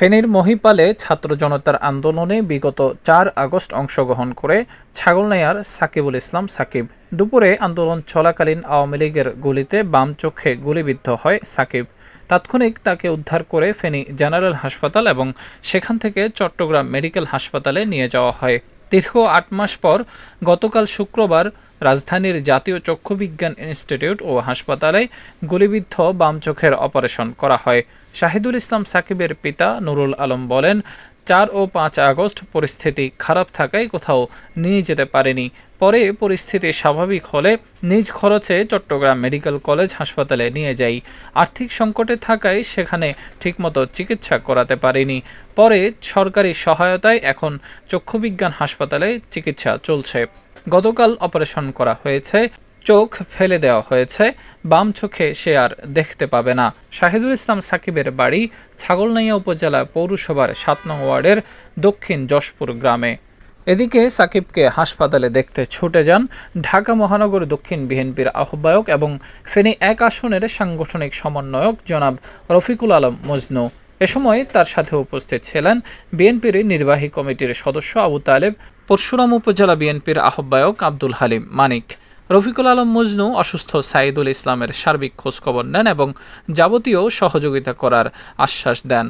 ফেনীর মহিপালে ছাত্র জনতার আন্দোলনে বিগত চার আগস্ট অংশগ্রহণ করে ছাগলনাইয়ার সাকিবুল ইসলাম সাকিব। দুপুরে আন্দোলন চলাকালীন আওয়ামী লীগের গুলিতে বাম চোখে গুলিবিদ্ধ হয় সাকিব। তাৎক্ষণিক তাকে উদ্ধার করে ফেনী জেনারেল হাসপাতাল এবং সেখান থেকে চট্টগ্রাম মেডিকেল হাসপাতালে নিয়ে যাওয়া হয়। দীর্ঘ আট মাস পর গতকাল শুক্রবার রাজধানীর জাতীয় চক্ষুবিজ্ঞান ইনস্টিটিউট ও হাসপাতালে গুলিবিদ্ধ বাম চোখের অপারেশন করা হয়। শাহিদুল ইসলাম সাকিবের পিতা নুরুল আলম বলেন, চার ও পাঁচ আগস্ট পরিস্থিতি খারাপ থাকায় কোথাও নিয়ে যেতে পারেনি। পরে পরিস্থিতি স্বাভাবিক হলে নিজ খরচে চট্টগ্রাম মেডিকেল কলেজ হাসপাতালে নিয়ে যাই। আর্থিক সংকটে থাকায় সেখানে ঠিকমতো চিকিৎসা করাতে পারিনি। পরে সরকারি সহায়তায় এখন চক্ষুবিজ্ঞান হাসপাতালে চিকিৎসা চলছে। গতকাল অপারেশন করা হয়েছে, চোখ ফেলে দেওয়া হয়েছে, বাম চোখে সে আর দেখতে পাবে না। শাহিদুল ইসলাম সাকিবের বাড়ি ছাগলনাইয়া উপজেলা পৌরসভার সাত নং ওয়ার্ডের দক্ষিণ যশপুর গ্রামে। এদিকে সাকিবকে হাসপাতালে দেখতে ছুটে যান ঢাকা মহানগর দক্ষিণ বিএনপির আহ্বায়ক এবং ফেনী এক আসনের সাংগঠনিক সমন্বয়ক জনাব রফিকুল আলম মজনু। এ সময় তার সাথে উপস্থিত ছিলেন বিএনপির নির্বাহী কমিটির সদস্য আবু তালেব, পরশুরাম উপজেলা বিএনপির আহ্বায়ক আব্দুল হালিম মানিক, রফিকুল আলম মজনু অসুস্থ সাইদুল ইসলামের সার্বিক খোঁজখবর নেন এবং যাবতীয় সহযোগিতা করার আশ্বাস দেন।